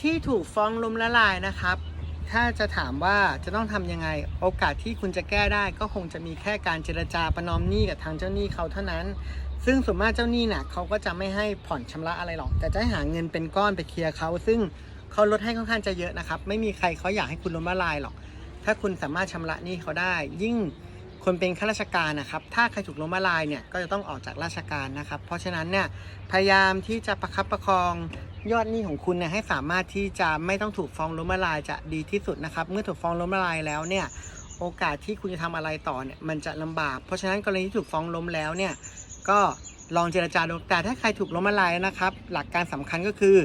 ที่ถูกฟ้องล้มละลายนะครับ ถ้าจะถามว่าจะต้องทำยังไง โอกาสที่คุณจะแก้ได้ก็คงจะมีแค่การเจรจาประนอมหนี้กับทางเจ้าหนี้เขาเท่านั้น ซึ่งส่วนมากเจ้าหนี้น่ะเขาก็จะไม่ให้ผ่อนชำระอะไรหรอก แต่จะให้หาเงินเป็นก้อนไปเคลียร์เขา ซึ่งเขาลดให้ค่อนข้างจะเยอะนะครับ ไม่มีใครเขาอยากให้คุณล้มละลายหรอก ถ้าคุณสามารถชำระหนี้เขาได้ ยิ่ง คนเป็นข้าราชการนะครับ ถ้าใครถูกล้มละลายเนี่ยก็จะต้องออกจากราชการนะครับ เพราะฉะนั้นเนี่ยพยายามที่จะประคับประคองยอดหนี้ของคุณเนี่ยให้สามารถที่จะไม่ต้องถูกฟ้องล้มละลายจะดีที่สุดนะครับ เมื่อถูกฟ้องล้มละลายแล้วเนี่ยโอกาสที่คุณจะทำอะไรต่อเนี่ยมันจะลำบาก เพราะฉะนั้นกรณีที่ถูกฟ้องล้มแล้วเนี่ยก็ลองเจรจาดูแต่ถ้าใครถูกล้มละลายนะครับ หลักการสำคัญก็คือ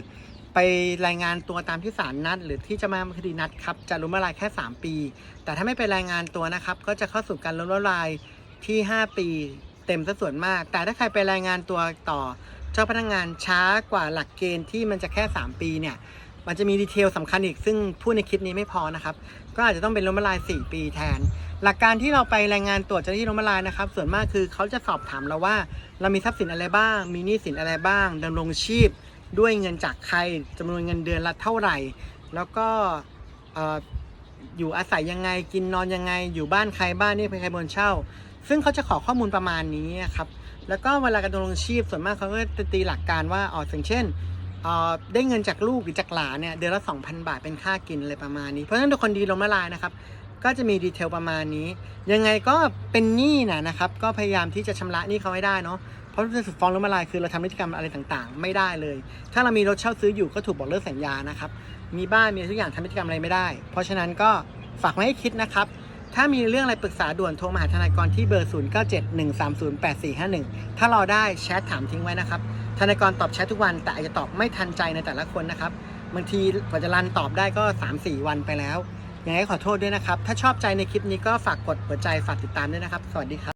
ไปรายงานตัวตามที่ศาลนัด หรือที่จะมาคดีนัดครับจะล้มละลายแค่ 3 ปี แต่ถ้าไม่ไปรายงานตัวนะครับ ก็จะเข้าสู่การล้มละลายที่ 5 ปีเต็มซะส่วนมาก แต่ถ้าใครไปรายงานตัวต่อ เจ้าพนักงานช้ากว่าหลักเกณฑ์ที่มันจะแค่ 3 ปีเนี่ยมันจะมีดีเทลสำคัญอีกซึ่งพูดในคลิปนี้ไม่พอนะครับ ก็อาจจะต้องเป็นล้มละลาย 4 ปีแทน หลักการที่เราไปรายงานตัวเจ้าหน้าที่ล้มละลายนะครับ ส่วนมากคือเขาจะสอบถามเราว่า เรามีทรัพย์สินอะไรบ้าง มีหนี้สินอะไรบ้างดำรงชีพ ด้วยเงินจากใครจำนวนเงินเดือนละเท่าไหร่ แล้วก็ออยู่อาศัยยังไงกินนอนยังไง อยู่บ้านใครบ้านนี่เป็นใครบนเช่า ซึ่งเขาจะขอข้อมูลประมาณนี้ครับแล้วก็เวลาการดำรงชีพส่วนมากเขาก็จะตีหลักการว่าอ๋ออย่างเช่นได้เงินจากลูกหรือจากหลานเนี่ยเดือนละ 2,000 บาทเป็นค่ากินอะไรประมาณนี้ เพราะฉะนั้นทุกคนดีลงละลายนะครับ ก็จะมีดีเทลประมาณนี้ ยังไงก็เป็นหนี้นะนะครับ ก็พยายามที่จะชำระหนี้เขาให้ได้เนาะ เพราะสุดฟ้องล้มละลายคือเราทำนิติกรรมอะไรต่างๆ ไม่ได้เลย ถ้าเรามีรถเช่าซื้ออยู่ก็ถูกบอกเลิกสัญญานะครับ มีบ้านมีทุกอย่างทำนิติกรรมอะไรไม่ได้ เพราะฉะนั้นก็ฝากไว้ให้คิดนะครับ ถ้ามีเรื่องอะไรปรึกษาด่วนโทรมาหาทนายกรที่เบอร์ 0971308451 ถ้ารอได้แชทถามทิ้งไว้นะครับ ทนายกรตอบแชททุกวัน แต่อาจจะตอบไม่ทันใจในแต่ละคนนะครับ บางทีกว่าจะรันตอบได้ก็ 3-4 วันไปแล้วยังไงขอโทษด้วยนะครับ ถ้าชอบใจในคลิปนี้ก็ฝากกดหัวใจฝากติดตามด้วยนะครับ สวัสดีครับ